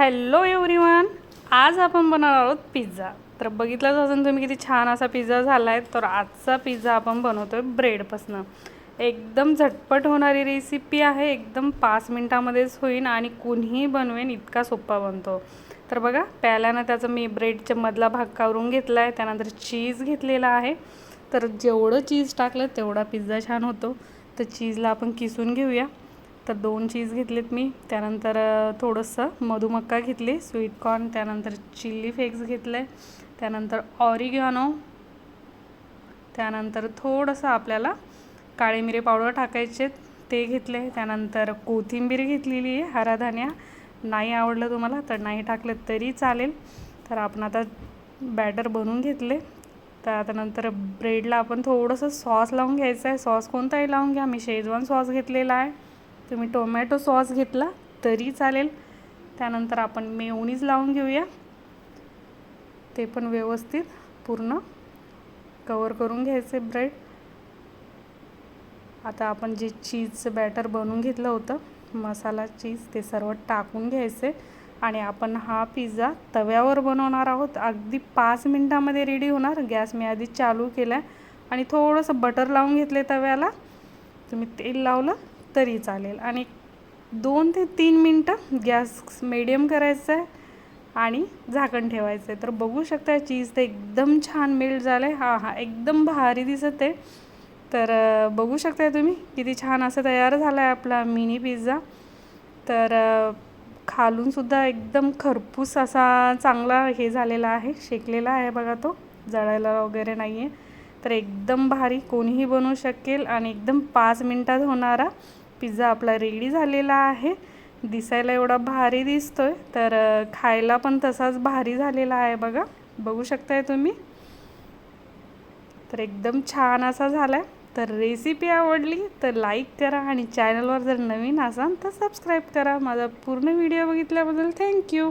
Hello everyone आज आपण बनवणार आहोत पिझ्झा. तर बघितलंच असेल तुम्ही किती छान असा पिझ्झा झाला आहे तर आजचा पिझ्झा आपण बनवतो आहे ब्रेडपासनं. एकदम झटपट होणारी रेसिपी आहे एकदम पाच मिनटामध्येच होईन आणि कोणीही बनवेन इतका सोपा बनतो. तर बघा प्यायल्यानं त्याचा मी ब्रेडच्या मधला भाग कावरून घेतला आहे त्यानंतर चीज घेतलेला आहे. तर जेवढं चीज टाकलं तेवढा पिझ्झा छान होतो. तर चीजला आपण किसून घेऊया. तर दोन चीज घेतलेत मी. त्यानंतर थोडंसं मधुमक्का घेतली स्वीट कॉर्न त्यानंतर चिल्ली फ्लेक्स घेतले त्यानंतर ऑरिगॅनो त्यानंतर थोडंसं आपल्याला काळे मिरे पावडर टाकायचे ते घेतले त्यानंतर कोथिंबीर घेतलेली आहे हरा नाही आवडलं तुम्हाला तर नाही टाकलं तरी चालेल. तर आपण आता बॅटर बनवून घेतले. तर आता नंतर ब्रेडला आपण थोडंसं सॉस लावून घ्यायचं आहे. सॉस कोणताही लावून घ्या. मी शेजवान सॉस घेतलेला आहे. तुम्ही टोमॅटो सॉस घेतला तरी चालेल. त्यानंतर आपण मेवणीज लावून घेऊया. ते पण व्यवस्थित पूर्ण कवर करून घ्यायचे ब्रेड. आता आपण जे चीजचं बॅटर बनवून घेतलं होतं मसाला चीज ते सर्व टाकून घ्यायचे. आणि आपण हा पिझ्झा तव्यावर बनवणार आहोत. अगदी पाच मिनटामध्ये रेडी होणार. गॅस मी आधी चालू केला आहे आणि थोडंसं बटर लावून घेतले तव्याला. तुम्ही तेल लावलं तरी चालेल. आणि दोन ते तीन मिनटं गॅस मिडियम करायचं आहे आणि झाकण ठेवायचं आहे. तर बघू शकता चीज तर एकदम छान मेल्ट झालं आहे हां हां एकदम भारी दिसत आहे. तर बघू शकताय तुम्ही किती छान असं तयार झाला आहे आपला मिनी पिझ्झा तर खालूनसुद्धा एकदम खरपूस असा चांगला हे झालेला आहे शेकलेला आहे बघा तो. जळायला वगैरे नाही आहे तर एकदम भारी कोणीही बनवू शकेल आणि एकदम पाच मिनटात होणारा पिझ्झा आपला रेडी झालेला आहे. दिसायला एवढा भारी दिसतोय तर खायला पण तसाच भारी झालेला आहे बघा. बघू शकताय तुम्ही? तर एकदम छान असा झाला आहे तर रेसिपी आवडली तर लाईक करा आणि चॅनलवर जर नवीन असाल तर सबस्क्राईब करा. माझा पूर्ण व्हिडिओ बघितल्याबद्दल थँक्यू